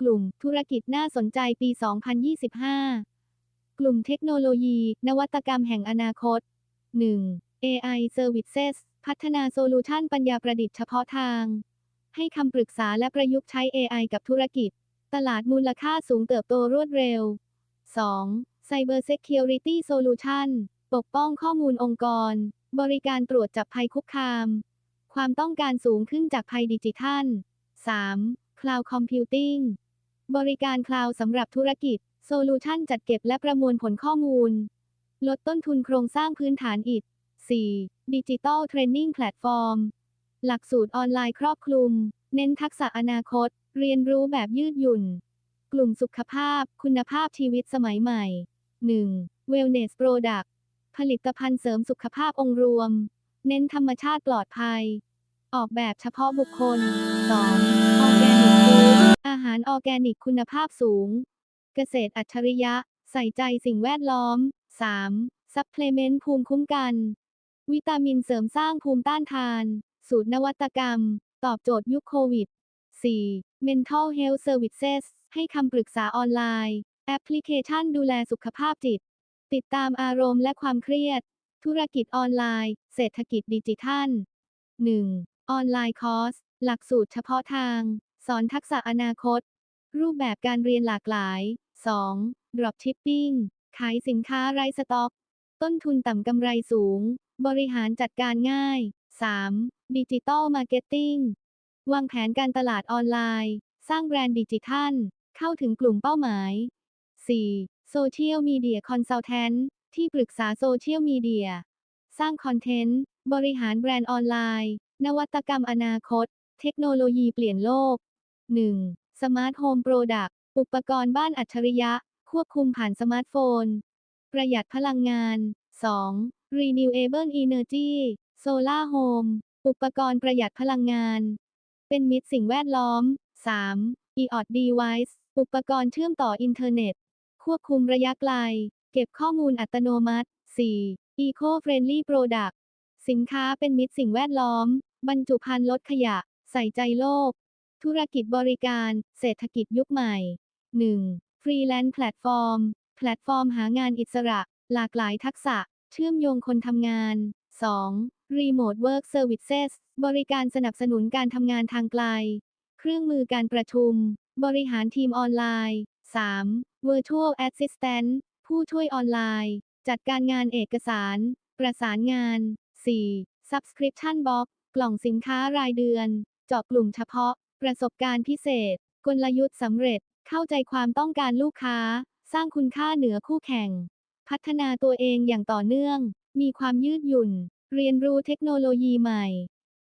กลุ่ม ธุรกิจน่าสนใจปี 2025 กลุ่มเทคโนโลยี นวัตกรรมแห่งอนาคต 1. AI Services พัฒนาโซลูชันปัญญาประดิษฐ์เฉพาะทาง ให้คำปรึกษาและประยุกต์ใช้ AI กับธุรกิจ ตลาดมูลค่าสูงเติบโตรวดเร็ว 2. Cyber Security Solution ปกป้องข้อมูลองค์กร บริการตรวจจับภัยคุกคาม ความต้องการสูงขึ้นจากภัยดิจิทัล 3. Cloud Computing บริการคลาวด์สำหรับธุรกิจ โซลูชันจัดเก็บและประมวลผลข้อมูล ลดต้นทุนโครงสร้างพื้นฐานอิฐ 4. Digital Training Platform หลักสูตรออนไลน์ครอบคลุม เน้นทักษะอนาคต เรียนรู้แบบยืดหยุ่น กลุ่มสุขภาพ คุณภาพชีวิตสมัยใหม่ 1. Wellness Product ผลิตภัณฑ์เสริมสุขภาพองค์รวม เน้นธรรมชาติปลอดภัย ออกแบบเฉพาะบุคคล 2. Organic Food ารออร์แกนิกคุณภาพสูง เกษตรอัจฉริยะ ใส่ใจสิ่งแวดล้อม 3. ซัพพลีเมนต์ภูมิคุ้มกัน วิตามินเสริมสร้างภูมิต้านทาน สูตรนวัตกรรม ตอบโจทย์ยุคโควิด 4. Mental Health Services ให้คำปรึกษาออนไลน์ แอปพลิเคชันดูแลสุขภาพจิต ติดตามอารมณ์และความเครียด ธุรกิจออนไลน์ เศรษฐกิจดิจิทัล 1. ออนไลน์คอร์ส หลักสูตรเฉพาะทาง อนทักษะอนาคต รูปแบบการเรียนหลากหลาย 2. Dropshipping ขายสินค้าไร้สต็อก ต้นทุนต่ำกำไรสูง บริหารจัดการง่าย 3. Digital Marketing วางแผนการตลาดออนไลน์ สร้างแบรนด์ดิจิทัล เข้าถึงกลุ่มเป้าหมาย 4. Social Media Consultant ที่ปรึกษาโซเชียลมีเดีย สร้างคอนเทนต์ บริหารแบรนด์ออนไลน์ นวัตกรรมอนาคต เทคโนโลยีเปลี่ยนโลก 1. Smart Home Product อุปกรณ์บ้านอัจฉริยะ ควบคุมผ่านสมาร์ทโฟน ประหยัดพลังงาน 2. Renewable Energy Solar Home อุปกรณ์ประหยัดพลังงาน เป็นมิตรสิ่งแวดล้อม 3. EOT Device อุปกรณ์เชื่อมต่ออินเทอร์เน็ต ควบคุมระยะไกล เก็บข้อมูลอัตโนมัติ 4. Eco-Friendly Product สินค้าเป็นมิตรสิ่งแวดล้อม บรรจุภัณฑ์ลดขยะ ใส่ใจโลก ธุรกิจบริการ เศรษฐกิจยุคใหม่ 1. Freelance Platform แพลตฟอร์มหางานอิสระ หลากหลายทักษะ เชื่อมโยงคนทำงาน 2. Remote Work Services บริการสนับสนุนการทำงานทางไกล เครื่องมือการประชุม บริหารทีมออนไลน์ 3. Virtual Assistant ผู้ช่วยออนไลน์ จัดการงานเอกสาร ประสานงาน 4. Subscription Box กล่องสินค้ารายเดือน เจาะกลุ่มเฉพาะ ประสบการณ์พิเศษ กลยุทธ์สำเร็จ เข้าใจความต้องการลูกค้า สร้างคุณค่าเหนือคู่แข่ง พัฒนาตัวเองอย่างต่อเนื่อง มีความยืดหยุ่น เรียนรู้เทคโนโลยีใหม่